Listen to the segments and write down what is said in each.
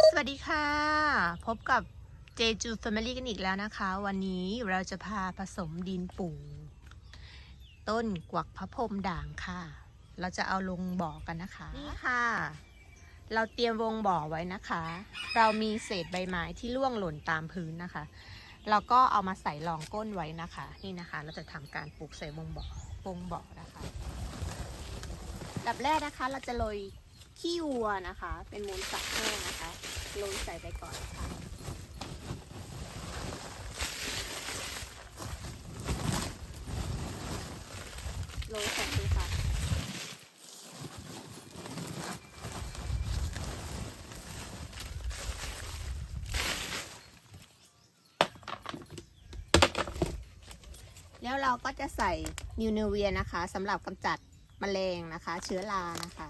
สวัสดีค่ะ พบกับเจจู Family กันอีกแล้วนะคะ วันนี้เราจะพาผสมดินปูต้นกวักพระพรหมด่างค่ะ เราจะเอาลงบ่อกันนะคะ นี่ค่ะ เราเตรียมวงบ่อไว้นะคะ เรามีเศษใบไม้ที่ร่วงหล่นตามพื้นนะคะเราก็เอามาใส่รองก้นไว้นะคะ นี่นะคะ เราจะทำการปลูกใส่วงบ่อวงบ่อนะคะอันดับแรกนะคะ เราจะโรย ขี้วัวนะคะ เป็นมูลสัตว์แห้งนะคะโรยใส่ไปก่อนค่ะโรยใส่เลยค่ะแล้วเราก็จะใส่นิวเนเวียนะคะสำหรับกำจัดแมลงนะคะ เชื้อรานะคะ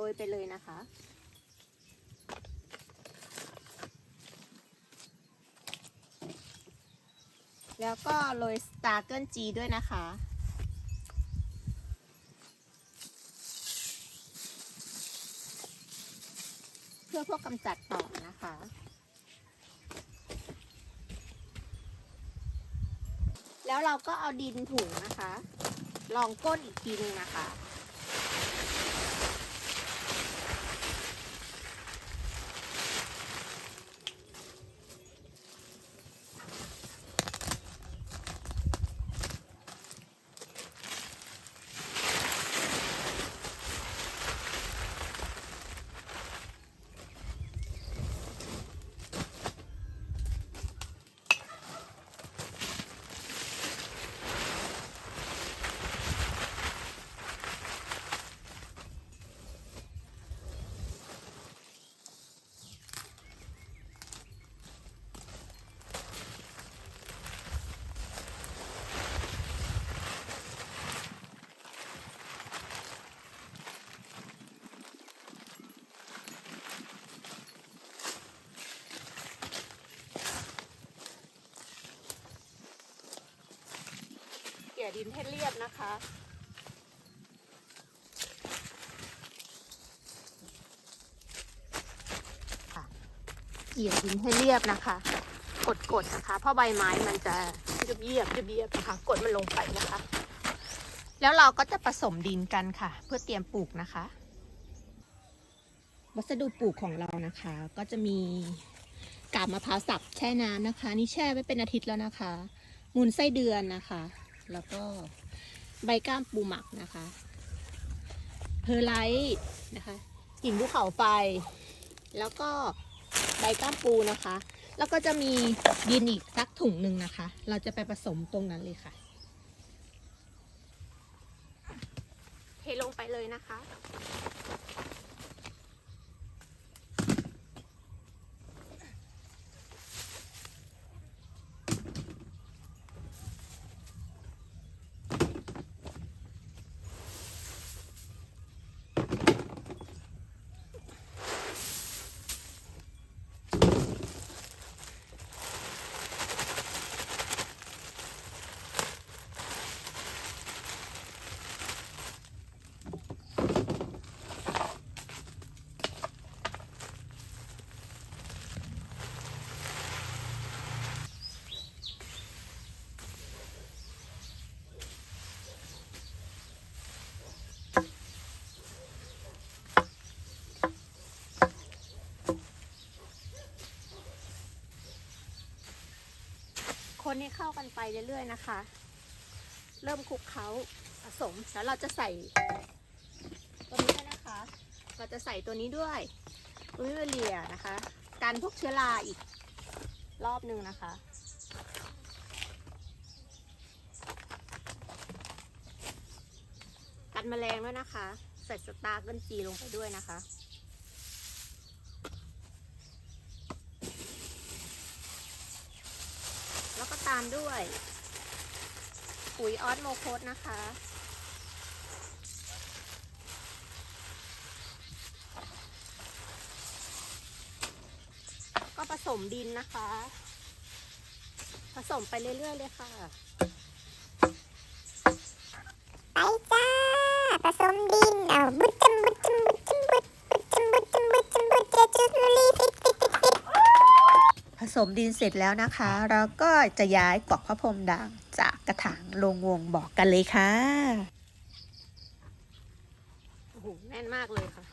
โรยไปเลยนะคะ แล้วก็โรยสตาร์เกิลจีด้วยนะคะเพื่อพวกกำจัดต่อนะคะ แล้วเราก็เอาดินถุงนะคะ ลองก้นอีกทีนึงนะคะ ลี่ยดินให้เรียบนะคะ เกลี่ยดินให้เรียบนะคะ กดๆนะคะ เพราะใบไม้มันจะเรียบเยียบเรียบนะคะ กดมันลงไปนะคะ แล้วเราก็จะผสมดินกันค่ะ เพื่อเตรียมปลูกนะคะ วัสดุปลูกของเรานะคะ ก็จะมีกาบมะพร้าวสับแช่น้ำนะคะ นี่แช่ไว้เป็นอาทิตย์แล้วนะคะ มูลไส้เดือนนะคะ แล้วก็ใบก้ามปูหมักนะคะเพอไลท์นะคะกิ่งภูเขาไฟแล้วก็ใบก้ามปูนะคะ แล้วก็จะมีดินอีกสักถุงหนึ่งนะคะ เราจะไปผสมตรงนั้นเลยค่ะ เทลงไปเลยนะคะ นให้เข้ากันไปเรื่อยๆนะคะ เริ่มคลุกเคล้าผสมแล้วเราจะใส่ตัวนี้ด้วยนะคะ เราจะใส่ตัวนี้ด้วยวิเวเลียนะคะกันพวกเชื้อราอีกรอบหนึ่งนะคะกันแมลงด้วยนะคะ ใส่สตาร์เกิลจีลงไปด้วยนะคะ แล้วก็ตาม ด้วย ปุ๋ยออสโมโคสนะคะ ก็ผสมดินนะคะ ผสมไปเรื่อยๆเลยค่ะ ไปจ้า ผสมดิน เอาบุดจำบุดจำบุดจำบุดบุดจำบุดจำบุดจำบุดเจจุสลีฟิตฟิ ผสมดินเสร็จแล้วนะคะ เราก็จะย้ายกวักพระพรมด่างจากกระถางลงวงบอกกันเลยค่ะ โอ้โห แน่นมากเลยค่ะ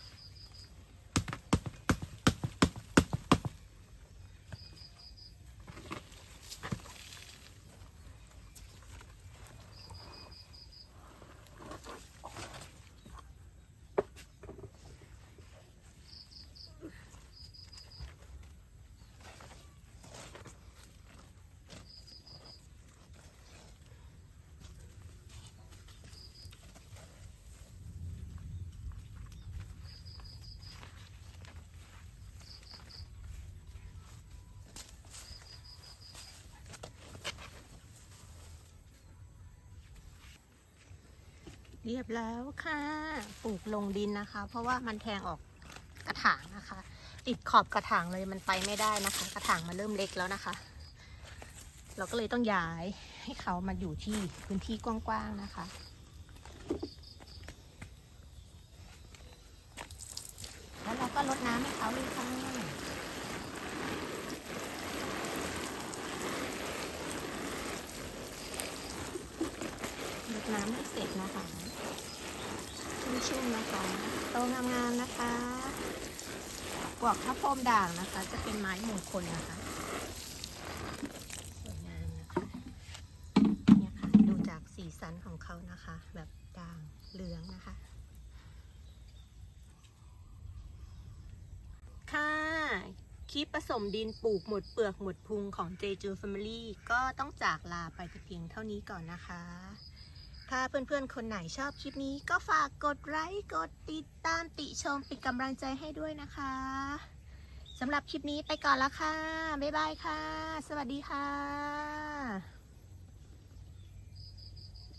เรียบแล้วค่ะ ปลูกลงดินนะคะ เพราะว่ามันแทงออกกระถางนะคะ ติดขอบกระถางเลยมันไปไม่ได้นะคะ กระถางมันเริ่มเล็กแล้วนะคะ เราก็เลยต้องย้ายให้เขามาอยู่ที่พื้นที่กว้างๆนะคะแล้วเราก็รดน้ำให้เขาเลยค่ะรดน้ำให้เสร็จนะคะ ชุ่มๆนะคะ โตงามๆนะคะกวกพระพรมด่างนะคะ จะเป็นไม้มงคลนะคะสวยงามนะคะเนี่ยค่ะดูจากสีสันของเขานะคะ แบบด่างเหลืองนะคะ ค่ะคลิปผสมดินปลูกหมดเปลือกหมดพุงของ j j Family ก็ต้องจากลาไปแต่เพียงเท่านี้ก่อนนะคะ ถ้าเพื่อนๆ คนไหนชอบคลิปนี้ก็ฝากกดไลค์กดติดตามติชมเป็นกำลังใจให้ด้วยนะคะสำหรับคลิปนี้ไปก่อนละค่ะ บ๊ายบายค่ะ สวัสดีค่ะ